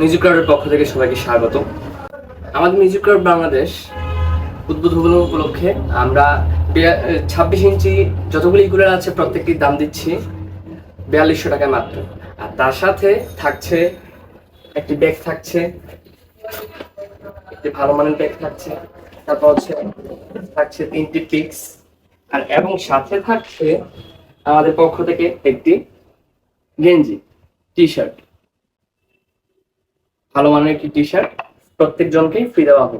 Music ক্রাউডের পক্ষ থেকে সবাইকে স্বাগত। আমাদের মিউজিক ক্রাউড বাংলাদেশ উদ্বোধন উপলক্ষে। আমরা ছাব্বিশ ইঞ্চি যতগুলি ইকুলার আছে, প্রত্যেকটির দাম দিচ্ছি বিয়াল্লিশশো টাকায় মাত্র। আর তার সাথে থাকছে একটি ব্যাগ থাকছে, একটি ভালো মানের ব্যাগ থাকছে, তারপর হচ্ছে থাকছে তিনটি পিক্স আর এবং সাথে থাকছে আমাদের পক্ষ থেকে একটি গেঞ্জি টি শার্ট ভালো মানের একটি টি শার্ট প্রত্যেক জনকেই ফ্রি দেওয়া হবে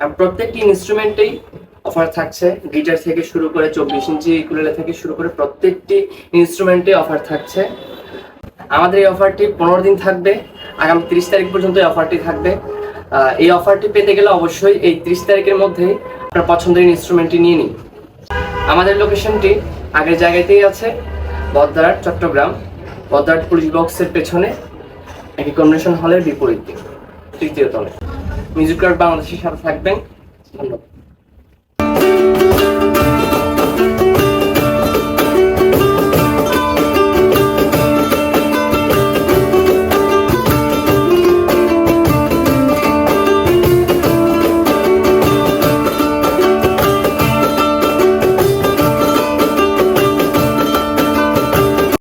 প্রত্যেকটি ইনস্ট্রুমেন্টেই অফার থাকছে। গিটার থেকে শুরু করে চব্বিশ ইঞ্চি ইকুলেলে থেকে শুরু করে প্রত্যেকটি ইনস্ট্রুমেন্টে অফার থাকছে। আমাদের এই অফারটি পনেরো দিন থাকবে। আগামী তিরিশ তারিখ পর্যন্ত এই অফারটি থাকবে। এই অফারটি পেতে গেলে অবশ্যই এই তিরিশ তারিখের মধ্যেই আপনার পছন্দের ইনস্ট্রুমেন্টটি নিয়ে নিন। আমাদের লোকেশনটি আগের জায়গাতেই আছে বদ্দারহাট চট্টগ্রাম। বদ্দারহাট পুলিশ বক্সের পেছনে। একই কনভেনশন হলের বিপরীত বিপরীতে তৃতীয় তলে। মিউজিক বাংলাদেশের সাথে থাকবেন। ধন্যবাদ।